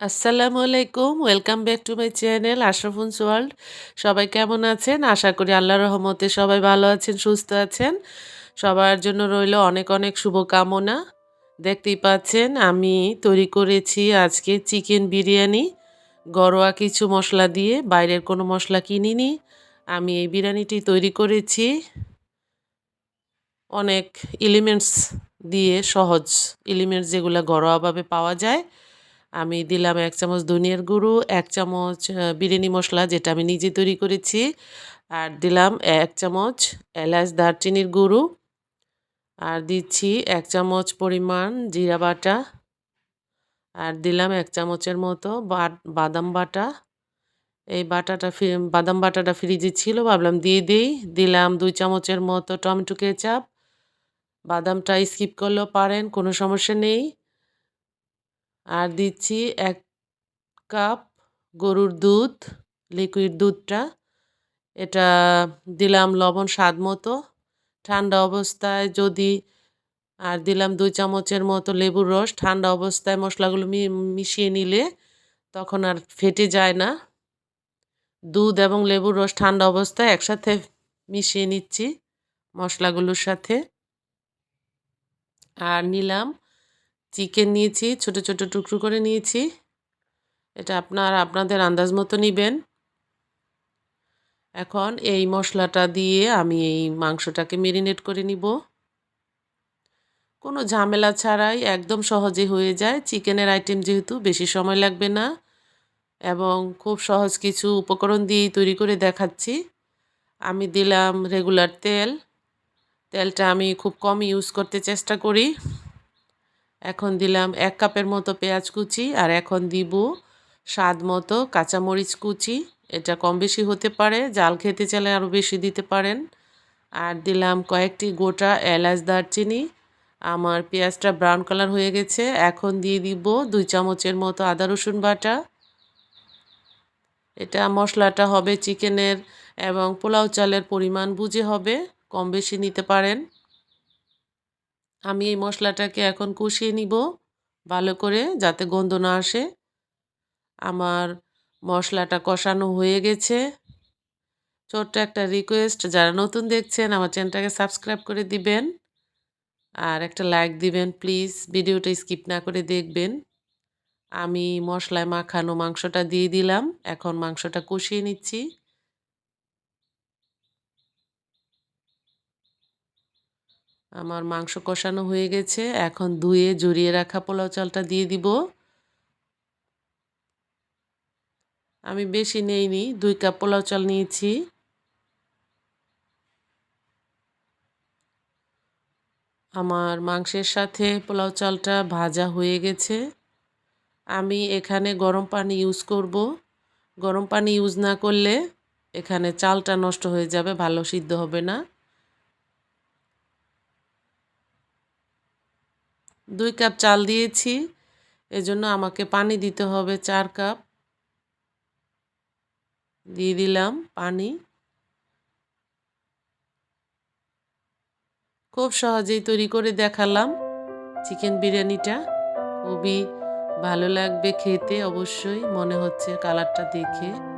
আসসালামু আলাইকুম, welcome back to my channel Ashrafun's world সবাই কেমন আছেন? আশা করি আল্লাহর রহমতে সবাই ভালো আছেন, সুস্থ আছেন। সবার জন্য রইল অনেক অনেক শুভকামনা। দেখতেই পাচ্ছেন, আমি তৈরি করেছি আজকে চিকেন বিরিয়ানি। ঘরোয়া কিছু মশলা দিয়ে, বাইরের কোনো মশলা কিনিনি। আমি এই বিরিয়ানিটি তৈরি করেছি। অনেক এলিমেন্টস দিয়ে সহজ এলিমেন্টস যেগুলো ঘরোয়াভাবে পাওয়া যায়। আমি দিলাম এক চামচ ধনিয়ার গুঁড়ো, এক চামচ বিরিয়ানি মশলা যেটা আমি নিজে তৈরি করেছি। আর দিলাম এক চামচ এলাচ দারচিনির গুঁড়ো। আর দিচ্ছি এক চামচ পরিমাণ জিরা বাটা। আর দিলাম এক চামচের মতো বাদাম বাটা। এই বাটাটা বাদাম বাটাটা ফ্রিজে ছিল, ভাবলাম দিয়ে দিই। দিলাম দুই চামচের মতো টমেটো কেচাপ। বাদামটা স্কিপ করলেও পারেন, কোনো সমস্যা নেই। আর দিচ্ছি এক কাপ গরুর দুধ লিকুইড দুধটা। এটা দিলাম লবণ স্বাদ মতো। ঠান্ডা অবস্থায় যদি, আর দিলাম দুই চামচের মতো লেবুর রস। ঠান্ডা অবস্থায় মশলাগুলো মিশিয়ে নিলে তখন আর ফেটে যায় না। দুধ এবং লেবুর রস ঠান্ডা অবস্থায় একসাথে মিশিয়ে নিচ্ছি মশলাগুলোর সাথে। আর নিলাম চিকেন নিয়েছি, ছোট ছোট টুকরো করে নিয়েছি। এটা আপনার আপনাদের আন্দাজ মতো নেবেন। এখন এই মশলাটা দিয়ে আমি এই মাংসটাকে মেরিনেট করে নিব। কোনো ঝামেলা ছাড়াই একদম সহজে হয়ে যায়। চিকেনের আইটেম যেহেতু বেশি সময় লাগবে না এবং খুব সহজ কিছু উপকরণ দিয়েই তৈরি করে দেখাচ্ছি। আমি দিলাম রেগুলার তেল। তেলটা আমি খুব কম ইউজ করতে চেষ্টা করি। এখন দিলাম এক কাপের মতো পেঁয়াজ কুচি আর এখন দিব স্বাদ মতো কাঁচামরিচ কুচি। এটা কম বেশি হতে পারে, জাল খেতে চাইলে আরও বেশি দিতে পারেন। আর দিলাম কয়েকটি গোটা এলাচ দারচিনি। আমার পেঁয়াজটা ব্রাউন কালার হয়ে গেছে, এখন দিয়ে দিব দুই চামচের মতো আদা রসুন বাটা। এটা মশলাটা হবে চিকেনের এবং পোলাও চালের পরিমাণ বুঝে হবে, কম বেশি নিতে পারেন। আমি এই মশলাটাকে এখন কষিয়ে নিব ভালো করে যাতে গন্ধ না আসে। আমার মশলাটা কষানো হয়ে গেছে। ছোট্ট একটা রিকোয়েস্ট যারা নতুন দেখছেন, আমার চ্যানেলটাকে সাবস্ক্রাইব করে দিবেন। আর একটা লাইক দিবেন প্লিজ ভিডিওটা স্কিপ না করে দেখবেন। আমি মশলায় মাখানো মাংসটা দিয়ে দিলাম, এখন মাংসটা কষিয়ে নিচ্ছি। আমার মাংস কষানো হয়ে গেছে। এখন ধুয়ে জড়িয়ে রাখা পোলাও চালটা দিয়ে দিব। আমি বেশি নেইনি, দুই কাপ পোলাও চাল নিয়েছি। আমার মাংসের সাথে পোলাও চালটা ভাজা হয়ে গেছে। আমি এখানে গরম পানি ইউজ করব। গরম পানি ইউজ না করলে এখানে চালটা নষ্ট হয়ে যাবে, ভালো সিদ্ধ হবে না। দুই কাপ চাল দিয়েছি। এজন্য আমাকে পানি দিতে হবে চার কাপ। দিয়ে দিলাম পানি। খুব সহজেই তৈরি করে দেখালাম চিকেন বিরিয়ানিটা। খুবই ভালো লাগবে খেতে অবশ্যই, মনে হচ্ছে কালারটা দেখে।